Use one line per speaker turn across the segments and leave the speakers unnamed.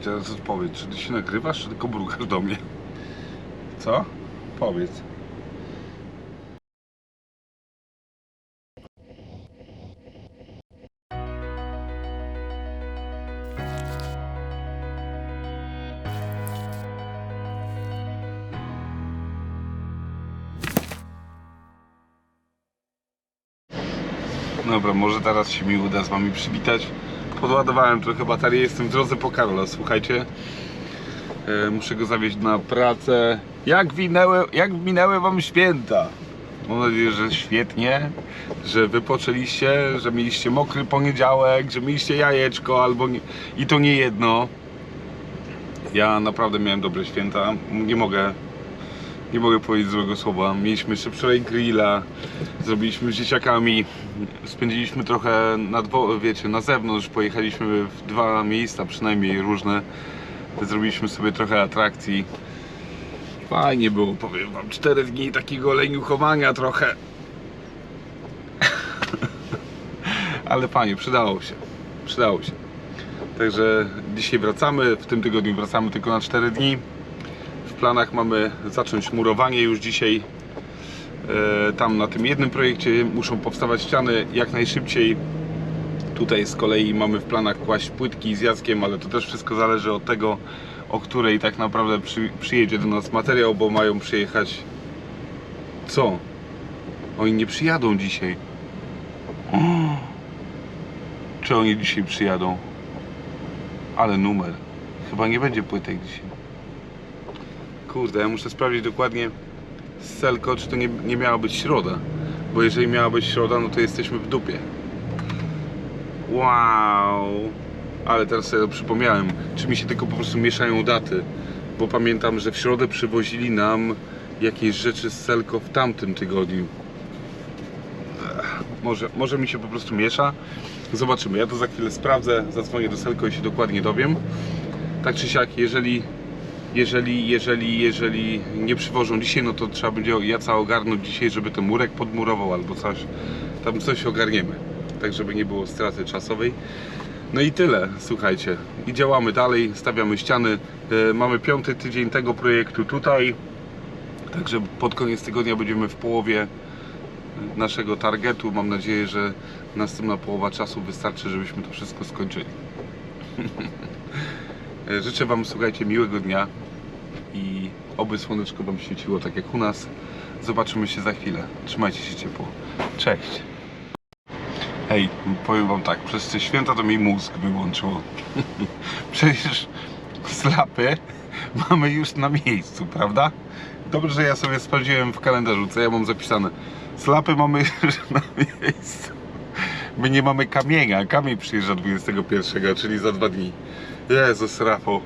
Teraz odpowiedz, czy ty się nagrywasz, czy tylko brukasz do mnie? Co? Powiedz. Dobra, może teraz się mi uda z wami przywitać. Podładowałem trochę baterię, jestem w drodze po Karola, słuchajcie. E, muszę go zawieźć na pracę. Jak minęły, jak minęły wam święta? Mam nadzieję, że świetnie, że wypoczęliście, że mieliście mokry poniedziałek, że mieliście jajeczko albo nie, i to nie jedno. Ja naprawdę miałem dobre święta. Nie mogę nie mogę powiedzieć złego słowa. Mieliśmy wczoraj grilla, zrobiliśmy z dzieciakami, spędziliśmy trochę na dwo, wiecie, na zewnątrz, pojechaliśmy w dwa miejsca przynajmniej różne. Zrobiliśmy sobie trochę atrakcji. Fajnie było, powiem wam, cztery dni takiego leniuchowania trochę. Ale fajnie, przydało się. Przydało się. Także dzisiaj wracamy, w tym tygodniu wracamy tylko na 4 dni. Planach mamy zacząć murowanie już dzisiaj. E, Tam na tym jednym projekcie muszą powstawać ściany jak najszybciej. Tutaj z kolei mamy w planach kłaść płytki z Jackiem, ale to też wszystko zależy od tego, o której tak naprawdę przy, przyjedzie do nas materiał, bo mają przyjechać. Co? Oni nie przyjadą dzisiaj. O! Czy oni dzisiaj przyjadą? Ale numer. Chyba nie będzie płytek dzisiaj. Kurde, ja muszę sprawdzić dokładnie z Selko, czy to nie, nie miała być środa. Bo jeżeli miała być środa, no to jesteśmy w dupie. Wow! Ale teraz sobie przypomniałem, czy mi się tylko po prostu mieszają daty. Bo pamiętam, że w środę przywozili nam jakieś rzeczy z Selko w tamtym tygodniu. Może, może mi się po prostu miesza. Zobaczymy. Ja to za chwilę sprawdzę, zadzwonię do Selko i się dokładnie dowiem. Tak czy siak, jeżeli jeżeli, jeżeli, jeżeli nie przywożą dzisiaj, no to trzeba będzie Jaca ogarnąć dzisiaj, żeby ten murek podmurował albo coś. Tam coś ogarniemy. Tak, żeby nie było straty czasowej. No i tyle, słuchajcie. I działamy dalej, stawiamy ściany. E, Mamy piąty tydzień tego projektu tutaj. Także pod koniec tygodnia będziemy w połowie naszego targetu. Mam nadzieję, że następna połowa czasu wystarczy, żebyśmy to wszystko skończyli. E, Życzę Wam, słuchajcie, miłego dnia i oby słoneczko Wam świeciło tak jak u nas. Zobaczymy się za chwilę. Trzymajcie się ciepło. Cześć. Hej, powiem Wam tak, przez te święta to mi mózg wyłączyło. Przecież slapy mamy już na miejscu, prawda? Dobrze, że ja sobie sprawdziłem w kalendarzu, co ja mam zapisane. Slapy mamy już na miejscu. My nie mamy kamienia. Kamień przyjeżdża 21, czyli za dwa dni. Jezus, Rafał.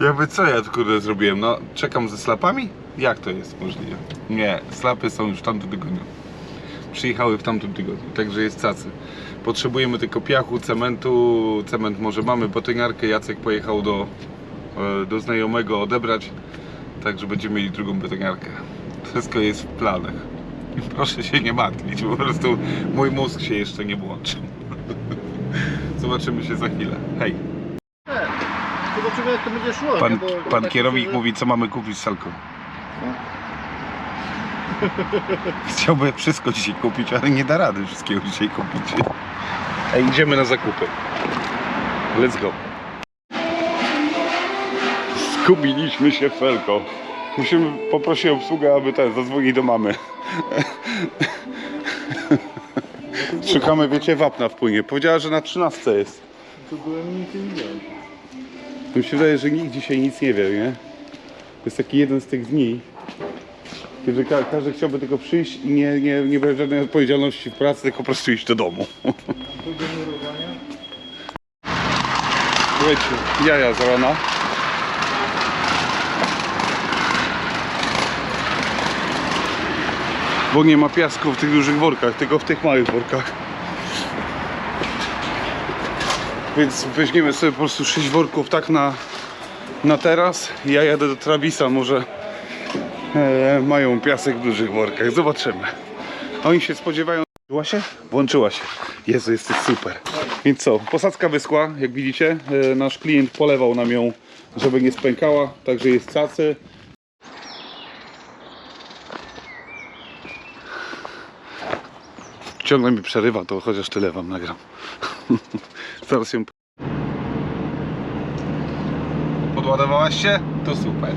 Jakby co ja kurde zrobiłem? No, czekam ze slapami? Jak to jest możliwe? Nie, slapy są już w tamtym tygodniu. Przyjechały w tamtym tygodniu, także jest cacy. Potrzebujemy tylko piachu, cementu. Cement może mamy, betoniarkę. Jacek pojechał do, e, do znajomego odebrać. Także będziemy mieli drugą betoniarkę. Wszystko jest w planach. Proszę się nie martwić, po prostu mój mózg się jeszcze nie włączył. Zobaczymy się za chwilę. Hej.
Zobaczymy jak to będzie szło.
Pan,
nie? Bo
pan
tak
kierownik mówi, co mamy kupić z salką. Chciałby wszystko dzisiaj kupić, ale nie da rady wszystkiego dzisiaj kupić. Ej, idziemy na zakupy. Let's go. Zgubiliśmy się w Felko. Musimy poprosić obsługę, aby ten zadzwonić do mamy. Szukamy, wiecie, wapna wpłynie. Powiedziała, że na 13 jest.
Tu byłem nic nie widziałem.
Mi się wydaje, że nikt dzisiaj nic nie wie, nie? To jest taki jeden z tych dni, kiedy ka każdy chciałby tylko przyjść i nie, nie, nie brać żadnej odpowiedzialności w pracy, tylko po prostu iść do domu. Słuchajcie, jaja z rana. Bo nie ma piasku w tych dużych workach, tylko w tych małych workach. Więc weźmiemy sobie po prostu 6 worków tak na, na teraz. Ja jadę do Travisa, może e, mają piasek w dużych workach. Zobaczymy. Oni się spodziewają Włączyła się? Włączyła się. Jezu, jesteś super. Więc co, posadzka wyschła, jak widzicie. E, Nasz klient polewał nam ją, żeby nie spękała, także jest cacy. Ciągle mi przerywa, to chociaż tyle wam nagram. Zaraz ją... Podładowałaś się? To super.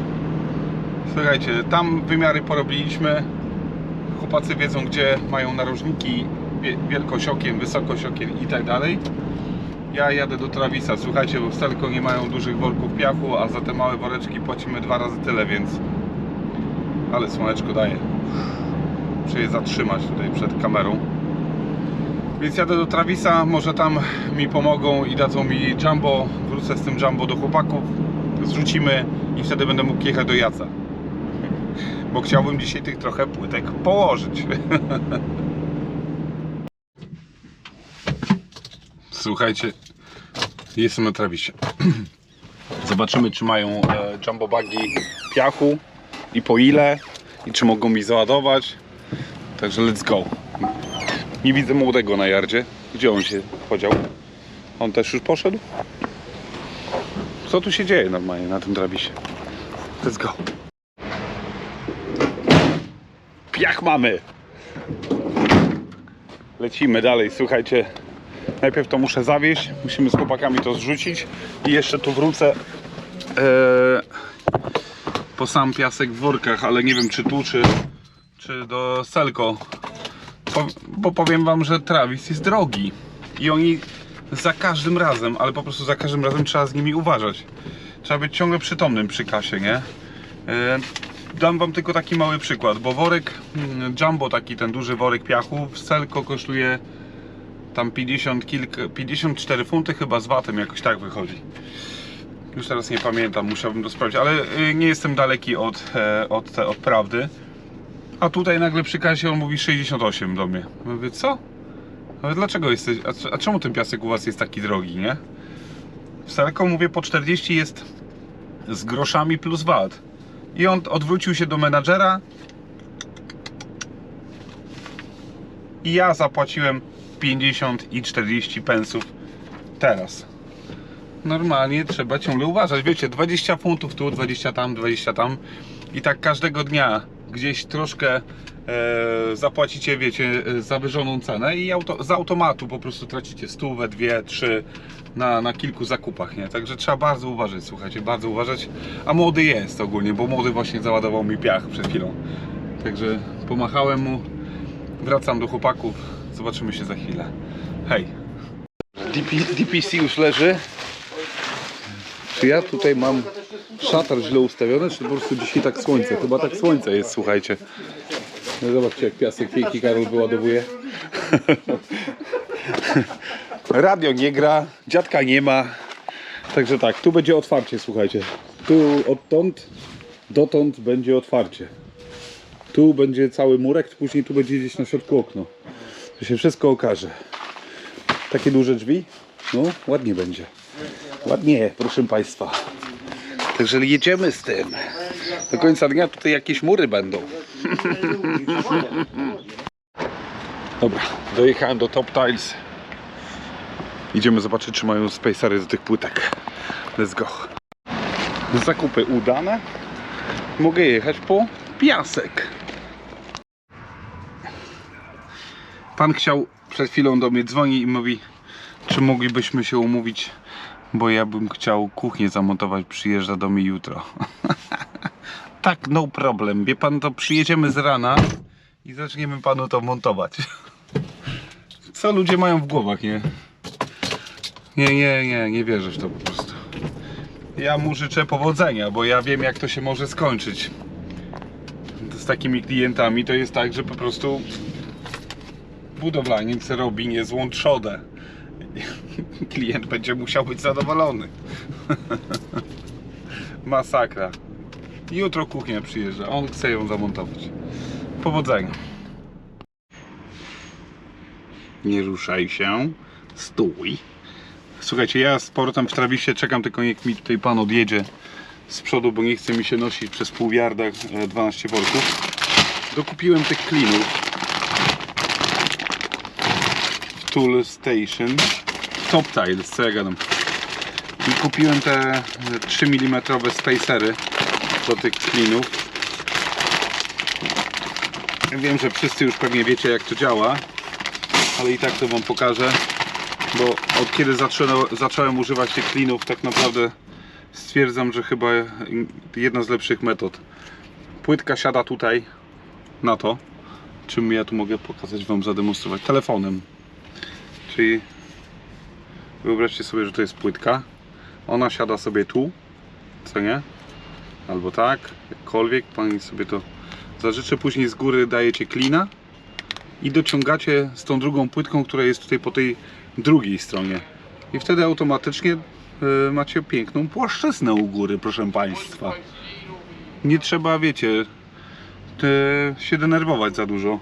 Słuchajcie, tam wymiary porobiliśmy. Chłopacy wiedzą, gdzie mają narożniki, wie- wielkość okien, wysokość okien i tak dalej. Ja jadę do Travisa. Słuchajcie, bo w Stelco nie mają dużych worków piachu, a za te małe woreczki płacimy dwa razy tyle, więc... Ale słoneczko daje. Muszę je zatrzymać tutaj przed kamerą. Więc jadę do Travisa, może tam mi pomogą i dadzą mi jumbo. Wrócę z tym jumbo do chłopaków, zrzucimy i wtedy będę mógł jechać do Jaca. Bo chciałbym dzisiaj tych trochę płytek położyć. Słuchajcie, jestem na Travisie. Zobaczymy, czy mają e, jumbo bagi piachu i po ile i czy mogą mi załadować. Także let's go. Nie widzę młodego na jardzie. Gdzie on się podział? On też już poszedł? Co tu się dzieje normalnie na tym trawisie? Let's go. Piach mamy! Lecimy dalej, słuchajcie. Najpierw to muszę zawieźć, musimy z chłopakami to zrzucić i jeszcze tu wrócę e, po sam piasek w workach, ale nie wiem czy tu, czy, czy do Selko. Bo powiem wam, że Travis jest drogi i oni za każdym razem, ale po prostu za każdym razem trzeba z nimi uważać. Trzeba być ciągle przytomnym przy kasie, nie? E, Dam wam tylko taki mały przykład, bo worek mm, Jumbo, taki ten duży worek piachu w Selko kosztuje tam 50 kilka, 54 funty chyba z VAT-em jakoś tak wychodzi. Już teraz nie pamiętam, musiałbym to sprawdzić, ale y, nie jestem daleki od, e, od, od prawdy. A tutaj nagle przy kasie on mówi 68 do mnie. Mówię, co? Ale dlaczego jesteś, a, a czemu ten piasek u was jest taki drogi, nie? W Selko mówię po 40 jest z groszami plus VAT. I on odwrócił się do menadżera i ja zapłaciłem 50 i 40 pensów teraz. Normalnie trzeba ciągle uważać. Wiecie, 20 funtów tu, 20 tam, 20 tam. I tak każdego dnia gdzieś troszkę e, zapłacicie, wiecie, e, zawyżoną cenę i auto, z automatu po prostu tracicie stówę, dwie, trzy na, na kilku zakupach, nie? Także trzeba bardzo uważać, słuchajcie, bardzo uważać. A młody jest ogólnie, bo młody właśnie załadował mi piach przed chwilą. Także pomachałem mu, wracam do chłopaków, zobaczymy się za chwilę. Hej! DP, DPC już leży. Czy ja tutaj mam szatar źle ustawiony, czy po prostu dzisiaj tak słońce? Chyba tak słońce jest, słuchajcie. No zobaczcie jak piasek pięknie Karol wyładowuje. Radio nie gra, dziadka nie ma. Także tak, tu będzie otwarcie, słuchajcie. Tu odtąd, dotąd będzie otwarcie. Tu będzie cały murek, później tu będzie gdzieś na środku okno. To się wszystko okaże. Takie duże drzwi? No, ładnie będzie. Ładnie, proszę Państwa. Także jedziemy z tym. Do końca dnia tutaj jakieś mury będą. Dobra, dojechałem do Top Tiles. Idziemy zobaczyć, czy mają spacery do tych płytek. Let's go. Zakupy udane. Mogę jechać po piasek. Pan chciał przed chwilą do mnie dzwoni i mówi, czy moglibyśmy się umówić, bo ja bym chciał kuchnię zamontować, przyjeżdża do mnie jutro. tak, no problem. Wie pan, to przyjedziemy z rana i zaczniemy panu to montować. Co ludzie mają w głowach, nie? Nie, nie, nie, nie wierzę w to po prostu. Ja mu życzę powodzenia, bo ja wiem jak to się może skończyć. Z takimi klientami to jest tak, że po prostu budowlaniec robi niezłą trzodę. Klient będzie musiał być zadowolony. Masakra. Jutro kuchnia przyjeżdża, on chce ją zamontować. Powodzenia. Nie ruszaj się. Stój. Słuchajcie, ja z powrotem w Trawisie czekam, tylko niech mi tutaj pan odjedzie z przodu, bo nie chce mi się nosić przez pół yarda e, 12 worków. Dokupiłem tych klinów Tool Station. Top Tiles, co ja gadam. I kupiłem te e, 3 mm spacery do tych klinów. Wiem, że wszyscy już pewnie wiecie jak to działa, ale i tak to wam pokażę, bo od kiedy zacząłem, zacząłem używać tych klinów, tak naprawdę stwierdzam, że chyba jedna z lepszych metod. Płytka siada tutaj na to, czym ja tu mogę pokazać wam, zademonstrować telefonem. Czyli wyobraźcie sobie, że to jest płytka. Ona siada sobie tu, co nie? Albo tak, jakkolwiek, pani sobie to zażyczy. Później z góry dajecie klina i dociągacie z tą drugą płytką, która jest tutaj po tej drugiej stronie. I wtedy automatycznie y, macie piękną płaszczyznę u góry, proszę Państwa. Nie trzeba, wiecie, się denerwować za dużo.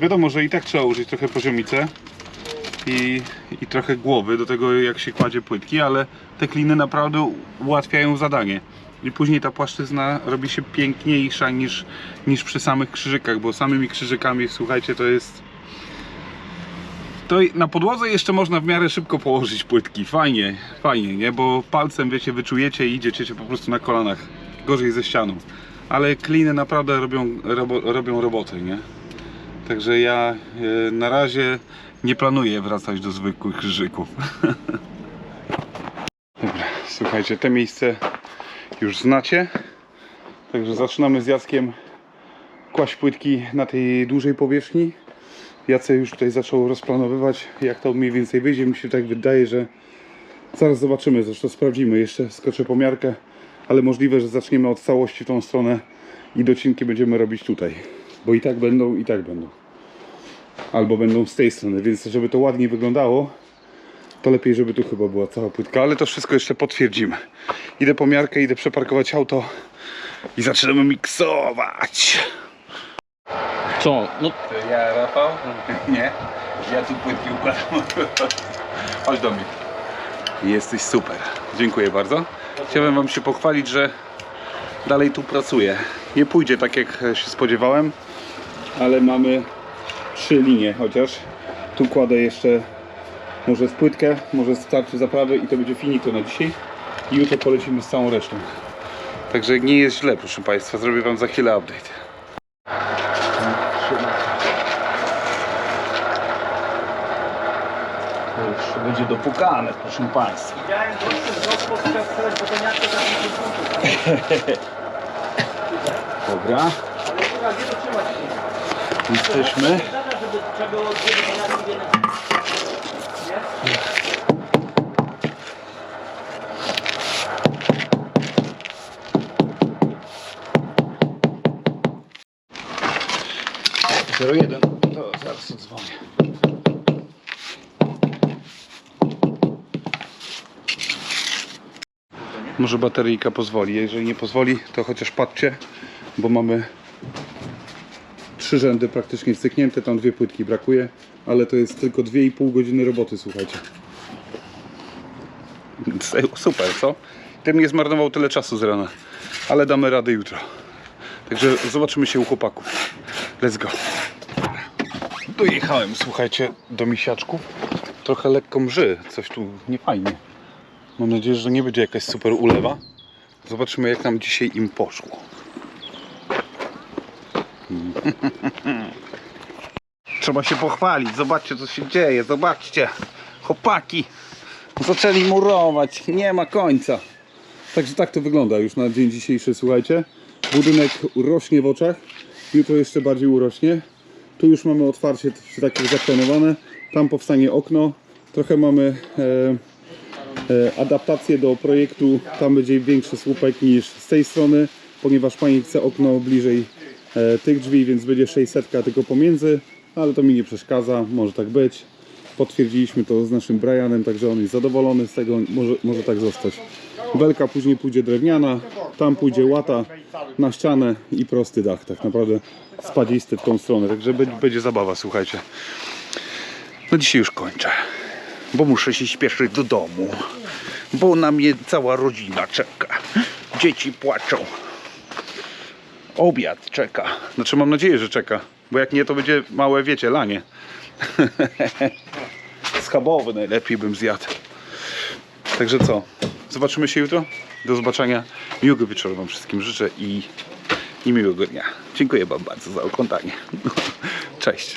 Wiadomo, że i tak trzeba użyć trochę poziomice i, i trochę głowy do tego, jak się kładzie płytki, ale te kliny naprawdę ułatwiają zadanie. I później ta płaszczyzna robi się piękniejsza niż, niż przy samych krzyżykach, bo samymi krzyżykami, słuchajcie, to jest. To na podłodze jeszcze można w miarę szybko położyć płytki. Fajnie, fajnie, nie? Bo palcem, wiecie, wyczujecie i idziecie się po prostu na kolanach. Gorzej ze ścianą. Ale kliny naprawdę robią, robo, robią roboty, nie? Także ja e, na razie nie planuję wracać do zwykłych krzyżyków. Dobra, słuchajcie, te miejsce już znacie. Także zaczynamy z Jackiem kłaść płytki na tej dużej powierzchni. Jacek już tutaj zaczął rozplanowywać, jak to mniej więcej wyjdzie. Mi się tak wydaje, że zaraz zobaczymy, zresztą sprawdzimy. Jeszcze skoczę pomiarkę, ale możliwe, że zaczniemy od całości w tą stronę i docinki będziemy robić tutaj. Bo i tak będą, i tak będą. Albo będą z tej strony, więc żeby to ładniej wyglądało, to lepiej, żeby tu chyba była cała płytka, ale to wszystko jeszcze potwierdzimy. Idę po miarkę, idę przeparkować auto i zaczynamy miksować.
Co? No
To ja, Rafał? Nie. Ja tu płytki układam. Chodź do mnie. Jesteś super. Dziękuję bardzo. Chciałem Wam się pochwalić, że dalej tu pracuję. Nie pójdzie tak, jak się spodziewałem, ale mamy trzy linie chociaż. Tu kładę jeszcze może z płytkę, może starczy zaprawy i to będzie finito na dzisiaj. I jutro polecimy z całą resztą. Także nie jest źle, proszę Państwa. Zrobię Wam za chwilę update. Jeszcze będzie dopukane, proszę Państwa.
Widziałem gościu z roku podkreślać, bo to nie
Dobra, jesteśmy.
Trzeba było dwie wykonania jeden. Nie?
01, to zaraz odzwonię. Może bateryjka pozwoli. Jeżeli nie pozwoli, to chociaż patrzcie, bo mamy trzy rzędy praktycznie styknięte, tam dwie płytki brakuje, ale to jest tylko 2,5 godziny roboty, słuchajcie. Super, co? Tym nie zmarnował tyle czasu z rana, ale damy radę jutro. Także zobaczymy się u chłopaków. Let's go. Dojechałem, słuchajcie, do misiaczków. Trochę lekko mrzy, coś tu niefajnie. Mam nadzieję, że nie będzie jakaś super ulewa. Zobaczymy, jak nam dzisiaj im poszło. Trzeba się pochwalić. Zobaczcie, co się dzieje. Zobaczcie. Chłopaki zaczęli murować. Nie ma końca. Także tak to wygląda już na dzień dzisiejszy, słuchajcie. Budynek rośnie w oczach. Jutro jeszcze bardziej urośnie. Tu już mamy otwarcie takie zaplanowane. Tam powstanie okno. Trochę mamy e, e, adaptację do projektu. Tam będzie większy słupek niż z tej strony, ponieważ pani chce okno bliżej tych drzwi, więc będzie 600 tylko pomiędzy, ale to mi nie przeszkadza, może tak być. Potwierdziliśmy to z naszym Brianem, także on jest zadowolony z tego, może, może tak zostać. Belka później pójdzie drewniana, tam pójdzie łata na ścianę i prosty dach, tak naprawdę spadzisty w tą stronę, także będzie, będzie zabawa, słuchajcie. No dzisiaj już kończę, bo muszę się śpieszyć do domu, bo na mnie cała rodzina czeka. Dzieci płaczą. Obiad czeka. Znaczy mam nadzieję, że czeka, bo jak nie, to będzie małe, wiecie, lanie. schabowy najlepiej bym zjadł. Także co? Zobaczymy się jutro. Do zobaczenia. Miłego wieczoru Wam wszystkim życzę i, i miłego dnia. Dziękuję Wam bardzo za oglądanie. Cześć.